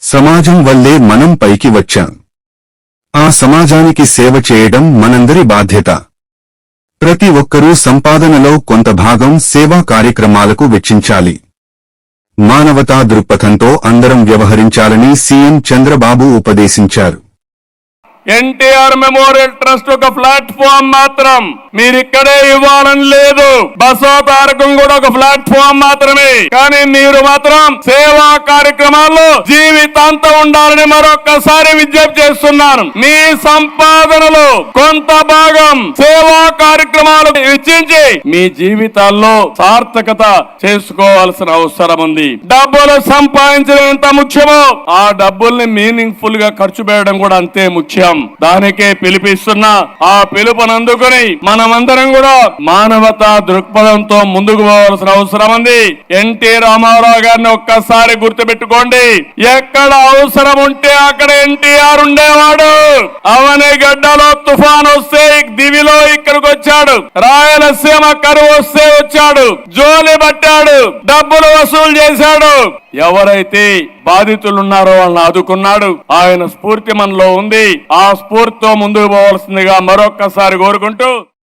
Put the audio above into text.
సమాజం వల్లే మనం పైకి వచ్చాం. ఆ సమాజానికి సేవ చేయడం మనందరి బాధ్యత. ప్రతి ఒక్కరూ సంపాదనలో కొంత భాగం సేవా కార్యక్రమాలకు వెచ్చించాలి. మానవతా దృక్పథంతో అందరం వ్యవహరించాలని సీఎం చంద్రబాబు ఉపదేశించారు. ఎన్టీఆర్ మెమోరియల్ ట్రస్ట్ ఒక ప్లాట్ఫామ్ మాత్రం. మీరు ఇక్కడే ఇవ్వాలని లేదు. బసో తారకం కూడా ఒక ప్లాట్ఫామ్ మాత్రమే. కానీ మీరు మాత్రం సేవా కార్యక్రమాల్లో జీవితాంతం ఉండాలని మరొకసారి విజ్ఞప్తి చేస్తున్నాను. మీ సంపాదనలో కొంత భాగం సేవా కార్యక్రమాలు ఇచ్చించి మీ జీవితాల్లో సార్థకత చేసుకోవాల్సిన అవసరం ఉంది. డబ్బులు సంపాదించడం ఎంత ముఖ్యమో ఆ డబ్బుల్ని మీనింగ్గా ఖర్చు పెట్టడం కూడా అంతే ముఖ్యం. దానికే పిలిపిస్తున్నా ఆ పిలుపును అందుకుని మనమందరం కూడా మానవతా దృక్పథంతో ముందుకు పోవాల్సిన అవసరం ఉంది. ఎన్టీ రామారావు గారిని ఒక్కసారి గుర్తుపెట్టుకోండి. ఎక్కడ అవసరం ఉంటే అక్కడ ఎన్టీఆర్ ఉండేవాడు. అవని గడ్డలో తుఫాన్ వస్తే దివిలో ఇక్కడికి వచ్చాడు రాయలసీమ కరువు వస్తే వచ్చాడు. జోలి పట్టాడు. డబ్బులు వసూలు చేశాడు. ఎవరైతే బాధితులు ఉన్నారో వాళ్ళని ఆదుకున్నాడు. ఆయన స్ఫూర్తి మనలో ఉంది. ఆ స్ఫూర్తితో ముందుకు పోవాల్సిందిగా మరొక్కసారి కోరుకుంటూ